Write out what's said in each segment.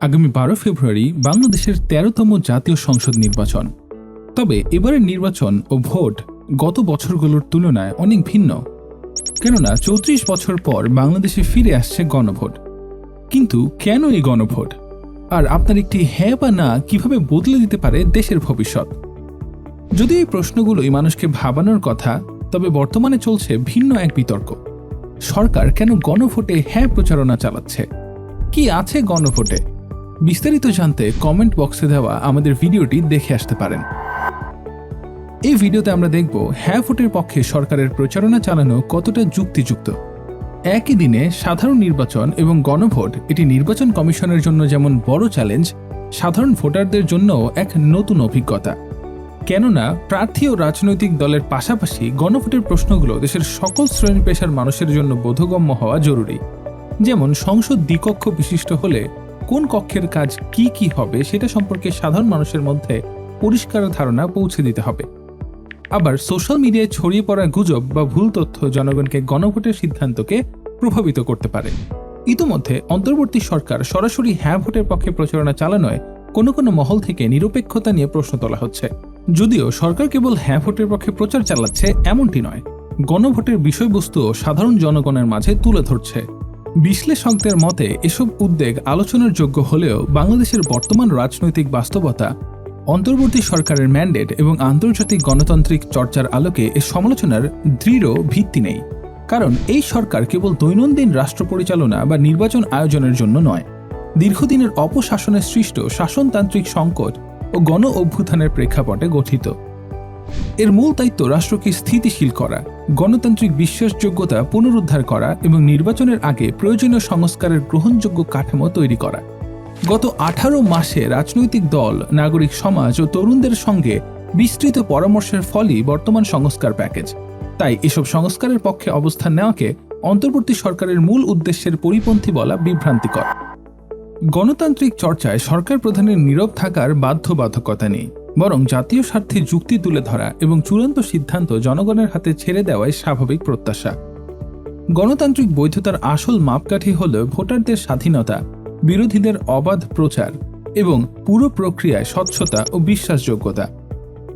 আগামী বারো ফেব্রুয়ারি বাংলাদেশের তেরোতম জাতীয় সংসদ নির্বাচন। তবে এবারের নির্বাচন ও ভোট গত বছরগুলোর তুলনায় অনেক ভিন্ন। কেননা চৌত্রিশ বছর পর বাংলাদেশে ফিরে আসছে গণভোট। কিন্তু কেন এই গণভোট? আর আপনার একটি হ্যাঁ বা না কীভাবে বদলে দিতে পারে দেশের ভবিষ্যৎ? যদি এই প্রশ্নগুলোই মানুষকে ভাবানোর কথা, তবে বর্তমানে চলছে ভিন্ন এক বিতর্ক। সরকার কেন গণভোটে হ্যাঁ প্রচারণা চালাচ্ছে? কি আছে গণভোটে? বিস্তারিত জানতে কমেন্ট বক্সে দেওয়া আমাদের ভিডিওটি দেখে আসতে পারেন। এই ভিডিওতে আমরা দেখব হ্যাঁ ভোটের পক্ষে সরকারের প্রচারণা চালানো কতটা যুক্তিযুক্ত। একই দিনে সাধারণ নির্বাচন এবং গণভোট, এটি নির্বাচন কমিশনের জন্য যেমন বড় চ্যালেঞ্জ সাধারণ ভোটারদের জন্যও এক নতুন অভিজ্ঞতা। কেননা, প্রার্থী ও রাজনৈতিক দলের পাশাপাশি গণভোটের প্রশ্নগুলো দেশের সকল শ্রেণি পেশার মানুষের জন্য বোধগম্য হওয়া জরুরি। যেমন সংসদ দ্বিকক্ষ বিশিষ্ট হলে কোন কক্ষের কাজ কি কি হবে সেটা সম্পর্কে সাধারণ মানুষের মধ্যে পরিষ্কার ধারণা পৌঁছে দিতে হবে। আবার সোশ্যাল মিডিয়ায় ছড়িয়ে পড়া গুজব বা ভুল তথ্য জনগণকে গণভোটের সিদ্ধান্তকে প্রভাবিত করতে পারে। ইতোমধ্যে অন্তর্বর্তী সরকার সরাসরি হ্যাঁ ভোটের পক্ষে প্রচারণা চালানোয় কোনো কোনো মহল থেকে নিরপেক্ষতা নিয়ে প্রশ্ন তোলা হচ্ছে। যদিও সরকার কেবল হ্যাঁ ভোটের পক্ষে প্রচার চালাচ্ছে এমনটি নয়, গণভোটের বিষয়বস্তুও সাধারণ জনগণের মাঝে তুলে ধরছে। বিশ্লেষকদের মতে, এসব উদ্বেগ আলোচনার যোগ্য হলেও বাংলাদেশের বর্তমান রাজনৈতিক বাস্তবতা, অন্তর্বর্তী সরকারের ম্যান্ডেট এবং আন্তর্জাতিক গণতান্ত্রিক চর্চার আলোকে এ সমালোচনার দৃঢ় ভিত্তি নেই। কারণ এই সরকার কেবল দৈনন্দিন রাষ্ট্র পরিচালনা বা নির্বাচন আয়োজনের জন্য নয়। দীর্ঘদিনের অপশাসনের সৃষ্ট শাসনতান্ত্রিক সংকট ও গণ অভ্যুত্থানের প্রেক্ষাপটে গঠিত। এর মূল দায়িত্ব রাষ্ট্রকে স্থিতিশীল করা, গণতান্ত্রিক বিশ্বাসযোগ্যতা পুনরুদ্ধার করা এবং নির্বাচনের আগে প্রয়োজনীয় সংস্কারের গ্রহণযোগ্য কাঠামো তৈরি করা। গত আঠারো মাসে রাজনৈতিক দল, নাগরিক সমাজ ও তরুণদের সঙ্গে বিস্তৃত পরামর্শের ফলই বর্তমান সংস্কার প্যাকেজ। তাই এসব সংস্কারের পক্ষে অবস্থান নেওয়াকে অন্তর্বর্তী সরকারের মূল উদ্দেশ্যের পরিপন্থী বলা বিভ্রান্তিকর। গণতান্ত্রিক চর্চায় সরকার প্রধানের নীরব থাকার বাধ্যবাধকতা নেই। বরং জাতীয় স্বার্থে যুক্তি তুলে ধরা এবং চূড়ান্ত সিদ্ধান্ত জনগণের হাতে ছেড়ে দেওয়াই স্বাভাবিক প্রত্যাশা। গণতান্ত্রিক বৈধতার আসল মাপকাঠি হল ভোটারদের স্বাধীনতা, বিরোধীদের অবাধ প্রচার এবং পুরো প্রক্রিয়ায় স্বচ্ছতা ও বিশ্বাসযোগ্যতা।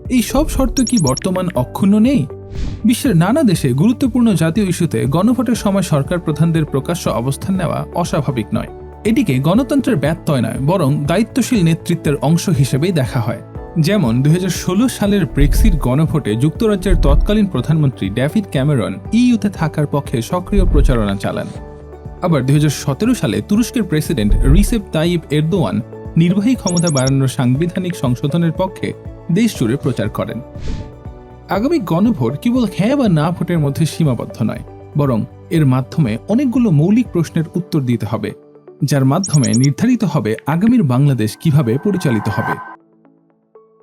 এই সব শর্ত কি বর্তমান অক্ষুণ্ণ নেই? বিশ্বের নানা দেশে গুরুত্বপূর্ণ জাতীয় ইস্যুতে গণভোটের সময় সরকার প্রধানদের প্রকাশ্য অবস্থান নেওয়া অস্বাভাবিক নয়। এটিকে গণতন্ত্রের ব্যত্যয় নয়, বরং দায়িত্বশীল নেতৃত্বের অংশ হিসেবেই দেখা হয়। যেমন দুই হাজার ষোলো সালের ব্রেক্সিট গণভোটে যুক্তরাজ্যের তৎকালীন প্রধানমন্ত্রী ডেভিড ক্যামেরন ইইউতে থাকার পক্ষে সক্রিয় প্রচারণা চালান। আবার দু হাজার সতেরো সালে তুরস্কের প্রেসিডেন্ট রিসেপ তাইব এরদোয়ান নির্বাহী ক্ষমতা বাড়ানোর সাংবিধানিক সংশোধনের পক্ষে দেশ জুড়ে প্রচার করেন। আগামী গণভোট কেবল হ্যাঁ বা না ভোটের মধ্যে সীমাবদ্ধ নয়, বরং এর মাধ্যমে অনেকগুলো মৌলিক প্রশ্নের উত্তর দিতে হবে, যার মাধ্যমে নির্ধারিত হবে আগামীর বাংলাদেশ কীভাবে পরিচালিত হবে।